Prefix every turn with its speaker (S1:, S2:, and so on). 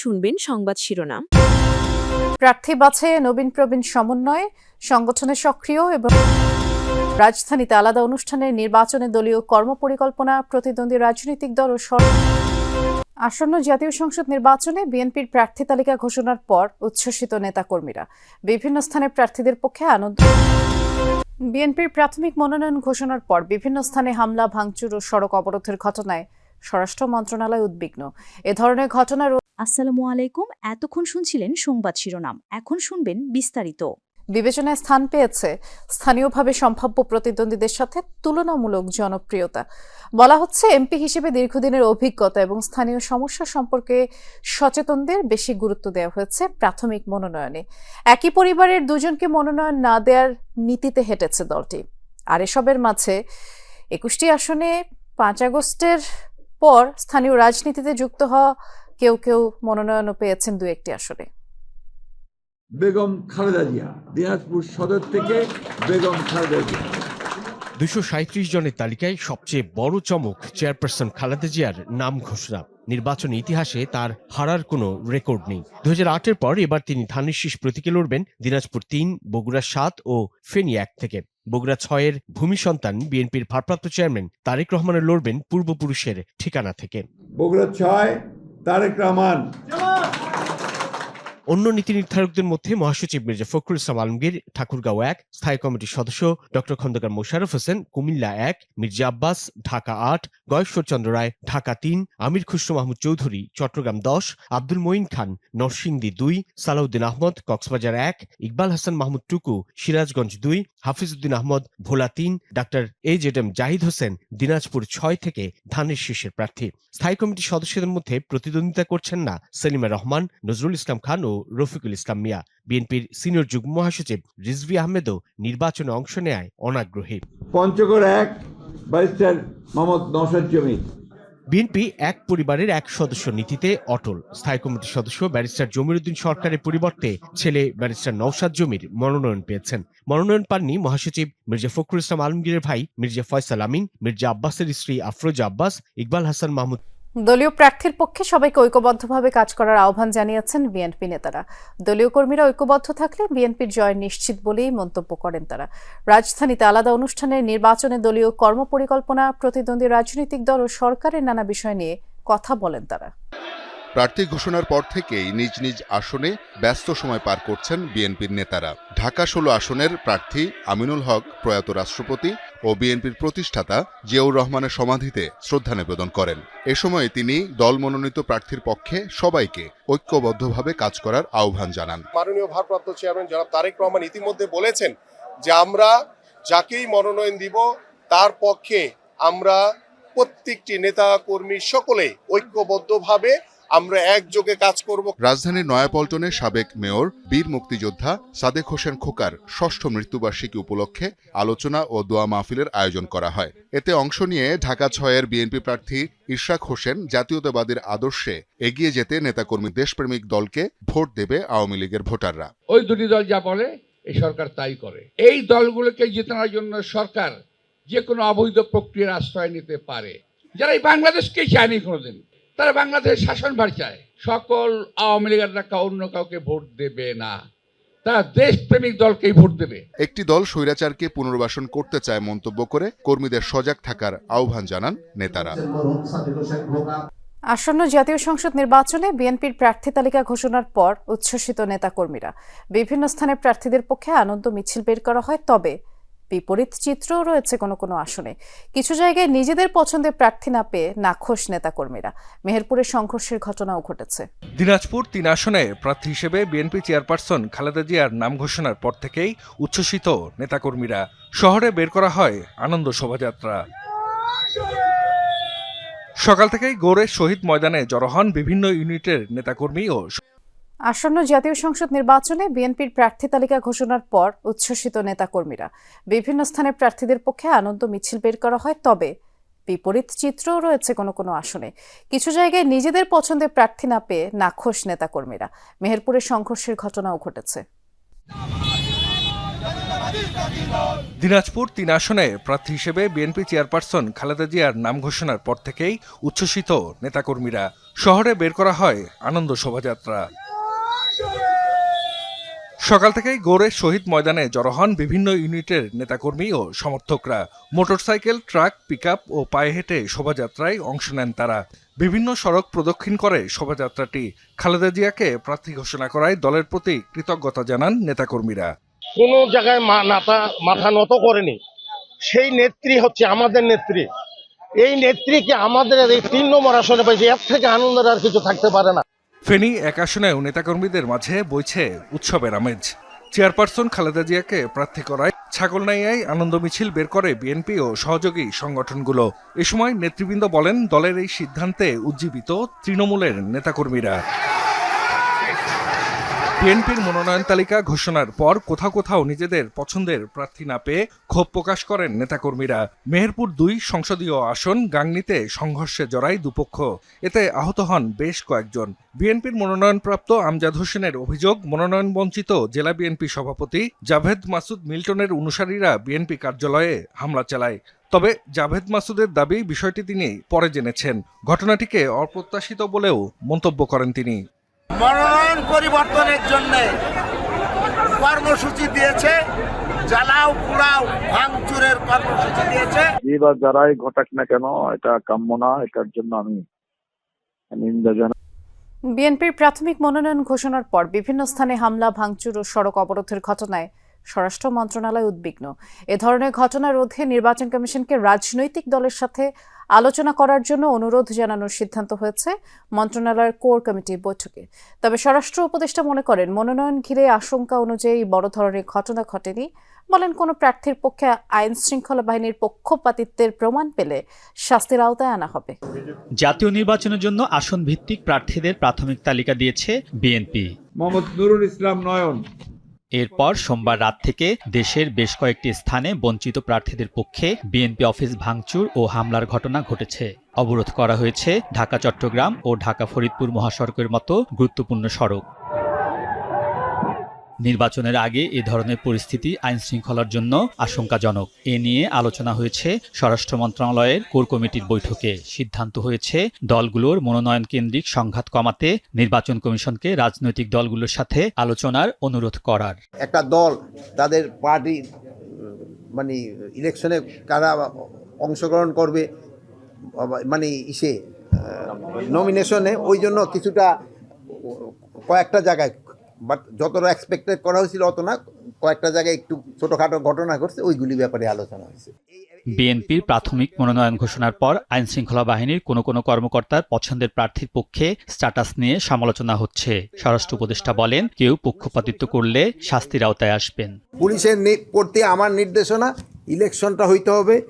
S1: শুনবেন সংবাদ শিরোনাম।
S2: প্রার্থী বাছাইয়ে নবীন প্রবীণ সমন্বয়ে, সংগঠনে সক্রিয় এবং রাজধানীতে আলাদা অনুষ্ঠানের নির্বাচনে দলীয় কর্মপরিকল্পনা, প্রতিদ্বন্দ্বী রাজনৈতিক দল ও আসন্ন জাতীয় সংসদ নির্বাচনে বিএনপির প্রার্থী তালিকা ঘোষণার পর উচ্ছ্বসিত নেতাকর্মীরা। বিভিন্ন স্থানে প্রার্থীদের পক্ষে আনন্দ বিএনপির প্রাথমিক মনোনয়ন ঘোষণার পর বিভিন্ন স্থানে হামলা, ভাঙচুর ও সড়ক অবরোধের ঘটনায় স্বরাষ্ট্র মন্ত্রণালয় উদ্বিগ্ন। এ ধরনের ঘটনার
S3: আসসালামু আলাইকুম। এতক্ষণ শুনছিলেন সংবাদ শিরোনাম। এখন শুনবেন বিস্তারিত।
S2: বিবেচনায় স্থান পেয়েছে স্থানীয়ভাবে সম্ভাব্য প্রতিদ্বন্দ্বীদের সাথে তুলনামূলক জনপ্রিয়তা। বলা হচ্ছে এমপি হিসেবে দীর্ঘদিনের অভিজ্ঞতা এবং স্থানীয় সমস্যা সম্পর্কে সচেতনদের বেশি গুরুত্ব দেওয়া হয়েছে প্রাথমিক মনোনয়নে। একই পরিবারের দুজনকে মনোনয়ন না দেওয়ার নীতিতে হেঁটেছে দলটি। আর এসবের মাঝে একুশটি আসনে পাঁচ আগস্টের পর স্থানীয় রাজনীতিতে যুক্ত হওয়া কেউ কেউ মনোনয়নও পেয়েছেন দু একটি আসনে
S4: বেগম খালেদা জিয়া দিনাজপুর সদর থেকে বেগম খালেদা জিয়া।
S5: দুশো সাঁত্রিশ জনের তালিকায় সবচেয়ে বড় চমক চেয়ারপারসন খালেদা জিয়ার নাম ঘোষণা। নির্বাচন ইতিহাসে তার হারার কোনো রেকর্ড নেই। দু হাজার পর এবার তিনি ধানের শীষ প্রতীকে লড়বেন দিনাজপুর তিন বগুড়া সাত ও ফেনী এক থেকে। বগুড়া ছয়ের ভূমি সন্তান বিএনপির ভারপ্রাপ্ত চেয়ারম্যান তারেক রহমানের লড়বেন পূর্বপুরুষের ঠিকানা থেকে।
S4: বগুড়া ছয় তারেক রহমান।
S5: অন্য নীতি নির্ধারকদের মধ্যে মহাসচিব মির্জা ফখরুল ইসলাম আলমগীর, ঠাকুরগাঁও এক, স্থায়ী কমিটির সদস্য ডক্টর খন্দকার মোশাররফ হোসেন, কুমিল্লা এক, মির্জা আব্বাস, ঢাকা আট গয়েশ্বরচন্দ্র রায়, ঢাকা তিন, আমির খুসরো মাহমুদ চৌধুরী, চট্টগ্রাম দশ, আব্দুল মঈন খান, নরসিংদী দুই, সালাউদ্দিন আহমদ, কক্সবাজার এক, ইকবাল হাসান মাহমুদ টুকু, সিরাজগঞ্জ দুই, হাফিজউদ্দিন আহমদ ভোলা তিন, doctor A Z M Zahid Hossain, Dinajpur ছয় থেকে ধানের শীর্ষের প্রার্থী। স্থায়ী কমিটির সদস্যদের মধ্যে প্রতিদ্বন্দ্বিতা করছেন না সেলিমা রহমান, নজরুল ইসলাম খান ও রফিকুল ইসলাম মিয়া বিএনপির সিনিয়র যুগ্ম মহাসচিব রিজভি আহমেদও নির্বাচনে অংশ নেয় অনাগ্রহী।
S4: পঞ্চগড় এক ব্যারিস্টার মোহাম্মদ নৌসাদ জমির
S5: বিএনপি এক পরিবারের এক সদস্য নীতিতে অটল। স্থায়ী কমিটির সদস্য ব্যারিস্টার জমিরুদ্দিন সরকারের পরিবর্তে ছেলে ব্যারিস্টার নওশাদ জমির মনোনয়ন পেয়েছেন। মনোনয়ন পাননি মহাসচিব মির্জা ফখরুল ইসলাম আলমগীরের ভাই মির্জা ফয়সাল আমিন মির্জা আব্বাসের স্ত্রী আফরোজা আব্বাস ইকবাল হাসান মাহমুদ
S2: দলীয় প্রার্থীর পক্ষে সবাইকে ঐক্যবদ্ধভাবে কাজ করার আহ্বান জানিয়েছেন বিএনপি নেতারা। দলীয় কর্মীরা ঐক্যবদ্ধ থাকলে বিএনপির জয় নিশ্চিত বলেই মন্তব্য করেন তারা। রাজধানীতে আলাদা অনুষ্ঠানে নির্বাচনে দলীয় কর্মপরিকল্পনা, প্রতিদ্বন্দ্বী রাজনৈতিক দল ও সরকারের নানা বিষয় নিয়ে কথা বলেন তারা।
S6: প্রার্থী ঘোষণার পর থেকেই নিজ নিজ আসনে ব্যস্ত সময় পার করছেন বিএনপির নেতারা। ঢাকা ষোলো আসনের প্রার্থী আমিনুল হক, প্রয়াত রাষ্ট্রপতি ও বিএনপির প্রতিষ্ঠাতা জিয়াউর রহমানের সমাধিতে শ্রদ্ধা নিবেদন করেন। এ সময় তিনি দল মনোনীত প্রার্থীর পক্ষে সবাইকে ঐক্যবদ্ধভাবে কাজ করার আহ্বান জানান।
S7: মাননীয় ভারপ্রাপ্ত চেয়ারম্যান জনাব তারেক রহমান ইতিমধ্যে বলেছেন যে আমরা যাকেই মনোনয়ন দিব, তার পক্ষে আমরা প্রত্যেকটি নেতা কর্মী সকলে ঐক্যবদ্ধভাবে আমরা একযোগে কাজ করব।
S6: রাজধানীর নয়াপল্টনের সাবেক মেয়র বীর মুক্তিযোদ্ধা সাদেক হোসেন খোকার ষষ্ঠ মৃত্যুবার্ষিকী উপলক্ষে আলোচনা ও দোয়া মাহফিলের আয়োজন করা হয়। এতে অংশ নিয়ে ঢাকা ছয়ের বিএনপি প্রার্থী ইশরাক হোসেন জাতীয়তাবাদীর আদর্শে এগিয়ে যেতে নেতাকর্মী দেশপ্রেমিক দলকে ভোট দেবে আওয়ামী লীগের ভোটাররা।
S8: ওই দুটি দল যা বলে এই সরকার তাই করে। এই দলগুলোকে জেতানোর জন্য সরকার যে কোনো অবৈধ প্রক্রিয়ার আশ্রয় নিতে পারে। যারা এই বাংলাদেশকে চায়নি কোনোদিন। তারা বাংলাদেশের শাসনভার চায় সকল আওয়ামী লীগের টাকা অন্য কাউকে ভোট দেবে না। তারা দেশপ্রেমিক দলকেই ভোট দেবে।
S6: একটি দল স্বৈরাচারকে পুনর্বাসন করতে চায় মন্তব্য করে কর্মীদের সজাগ থাকার আহ্বান জানান নেতারা।
S2: আসন্ন জাতীয় সংসদ নির্বাচনে বিএনপির প্রার্থী তালিকা ঘোষণার পর উচ্ছ্বসিত নেতাকর্মীরা। বিভিন্ন স্থানে প্রার্থীদের পক্ষে আনন্দ মিছিল বের করা হয় তবে বিপরীত চিত্রও রয়েছে কোনো কোনো আসনে। কিছু জায়গায় নিজেদের পছন্দের প্রার্থী না পেয়ে নাখোশ নেতাকর্মীরা। মেহেরপুরে সংঘর্ষের ঘটনাও ঘটেছে।
S9: দিনাজপুর তিন আসনে প্রার্থী হিসেবে বিএনপি চেয়ারপারসন খালেদা জিয়ার নাম ঘোষণার পর থেকেই উচ্ছ্বসিত নেতাকর্মীরা। শহরে বের করা হয় আনন্দ শোভাযাত্রা। সকাল থেকেই গৌড়ে শহীদ ময়দানে জড়ো হন বিভিন্ন ইউনিটের নেতাকর্মী ও
S2: আসন্ন জাতীয় সংসদ নির্বাচনে বিএনপির প্রার্থী তালিকা ঘোষণার পর উচ্ছ্বসিত নেতাকর্মীরা। বিভিন্ন স্থানে প্রার্থীদের পক্ষে আনন্দ মিছিল বের করা হয়, তবে বিপরীত চিত্রও রয়েছে কোনো কোনো আসনে। কিছু জায়গায় নিজেদের পছন্দের প্রার্থী না পেয়ে নাখোশ নেতাকর্মীরা। মেহেরপুরে সংঘর্ষের ঘটনাও ঘটেছে।
S9: দিনাজপুর তিন আসনে প্রার্থী হিসেবে বিএনপি চেয়ারপারসন খালেদা জিয়ার নাম ঘোষণার পর থেকেই উচ্ছ্বসিত নেতাকর্মীরা। শহরে বের করা হয় আনন্দ শোভাযাত্রা। সকাল থেকেই গৌড়ের শহীদ ময়দানে জড়ো হন বিভিন্ন ইউনিটের নেতাকর্মী ও সমর্থকরা। মোটরসাইকেল, ট্রাক, পিকআপ ও পায়ে হেঁটে শোভাযাত্রায় অংশ নেন তারা। বিভিন্ন সড়ক প্রদক্ষিণ করে শোভাযাত্রাটি খালেদা জিয়াকে প্রার্থী ঘোষণা করায় দলের প্রতি কৃতজ্ঞতা জানান নেতাকর্মীরা।
S1: কোনো জায়গায় মা- নাতা মাথা নত করেনি। সেই নেত্রী হচ্ছে আমাদের নেত্রী। এই নেত্রীকে আমাদের এই তিন নম্বর আসনে পাইছে এর থেকে আনন্দের আর কিছু থাকতে পারে না।
S9: ফেনী, এক আসনেও নেতাকর্মীদের মাঝে বইছে উৎসবের আমেজ। চেয়ারপারসন খালেদা জিয়াকে প্রার্থী করায় ছাগলনাইয়ায় আনন্দ মিছিল বের করে বিএনপি ও সহযোগী সংগঠনগুলো। এ সময় নেতৃবৃন্দ বলেন, দলের এই সিদ্ধান্তে উজ্জীবিত তৃণমূলের নেতাকর্মীরা। বিএনপির মনোনয়ন তালিকা ঘোষণার পর কোথাও কোথাও নিজেদের পছন্দের প্রার্থী না পেয়ে ক্ষোভ প্রকাশ করেন নেতাকর্মীরা। মেহেরপুর দুই সংসদীয় আসন গাংনীতে সংঘর্ষে জড়ায় দুপক্ষ। এতে আহত হন বেশ কয়েকজন। বিএনপির মনোনয়নপ্রাপ্ত আমজাদ হোসেনের অভিযোগ, মনোনয়ন বঞ্চিত জেলা বিএনপি সভাপতি জাভেদ মাসুদ মিল্টনের অনুসারীরা বিএনপি কার্যালয়ে হামলা চালায়। তবে জাভেদ মাসুদের দাবি বিষয়টি তিনি পরে জেনেছেন। ঘটনাটিকে অপ্রত্যাশিত বলেও মন্তব্য করেন তিনি।
S1: মনোনয়ন পরিবর্তনের জন্য কর্মসূচি দিয়েছে জ্বালাও পুড়াও ভাঙচুরের কর্মসূচি দিয়েছে।
S10: এবার যারাই ঘটাক না কেন এটা কাম্য না এটার জন্য আমি নিন্দা জানাই।
S2: বিএনপির প্রাথমিক মনোনয়ন ঘোষণার পর বিভিন্ন স্থানে হামলা ভাঙচুর ও সড়ক অবরোধের ঘটনায় স্বরাষ্ট্র মন্ত্রণালয় উদ্বিগ্ন। এ ধরনের ঘটনা রোধে নির্বাচন কমিশনকে রাজনৈতিক দলের সাথে আলোচনা করার জন্য অনুরোধ জানানোর সিদ্ধান্ত হয়েছে মন্ত্রণালয়ের কোর কমিটির বৈঠকে। তবে স্বরাষ্ট্র উপদেষ্টা মনে করেন মনোনয়ন ঘিরে আশঙ্কা অনুযায়ী বড় ধরনের ঘটনা ঘটেনি বলেন কোনো প্রার্থীর পক্ষে আইন শৃঙ্খলা বাহিনীর পক্ষপাতিত্বের প্রমাণ পেলে শাস্তির আওতায় আনা হবে।
S11: জাতীয় নির্বাচনের জন্য আসন ভিত্তিক প্রার্থীদের প্রাথমিক তালিকা দিয়েছে বিএনপি।
S4: মোহাম্মদ নুরুল ইসলাম নয়ন।
S11: এরপর সোমবার রাত থেকে দেশের বেশ কয়েকটি স্থানে বঞ্চিত প্রার্থীদের পক্ষে বিএনপি অফিস ভাঙচুর ও হামলার ঘটনা ঘটেছে। অবরোধ করা হয়েছে ঢাকা চট্টগ্রাম ও ঢাকা ফরিদপুর মহাসড়কের মতো গুরুত্বপূর্ণ সড়ক। নির্বাচনের আগে এ ধরনের পরিস্থিতি আইন শৃঙ্খলার জন্য আশঙ্কাজনক। এ নিয়ে আলোচনা হয়েছে স্বরাষ্ট্র মন্ত্রণালয়ের কোর কমিটির বৈঠকে। সিদ্ধান্ত হয়েছে, দলগুলোর মনোনয়ন কেন্দ্রিক সংঘাত কমাতে নির্বাচন কমিশনকে রাজনৈতিক দলগুলোর সাথে আলোচনার অনুরোধ করার।
S1: একটা দল তাদের পার্টি মানে ইলেকশনে কারা অংশগ্রহণ করবে মানে ইসে নমিনেশনে ওই জন্য কিছুটা কয়েকটা জায়গায় বাট যতটা এক্সপেক্টেড করা হয়েছিল অত না কয়েকটা জায়গায় একটু ছোটোখাটো ঘটনা ঘটছে ওইগুলি ব্যাপারে আলোচনা হয়েছে।
S11: বিএনপির প্রাথমিক মনোনয়ন ঘোষণার পর আইন শৃঙ্খলা বাহিনীর কোনো কোনো কর্মকর্তার পছন্দের প্রার্থীর পক্ষে স্ট্যাটাস নিয়ে সমালোচনা হচ্ছে। স্বরাষ্ট্র উপদেষ্টা বলেন কেউ পক্ষপাতিত্ব করলে শাস্তির আওতায় আসবেন।
S1: পুলিশের প্রতি আমার নির্দেশনা ইলেকশনটা হইতে হবে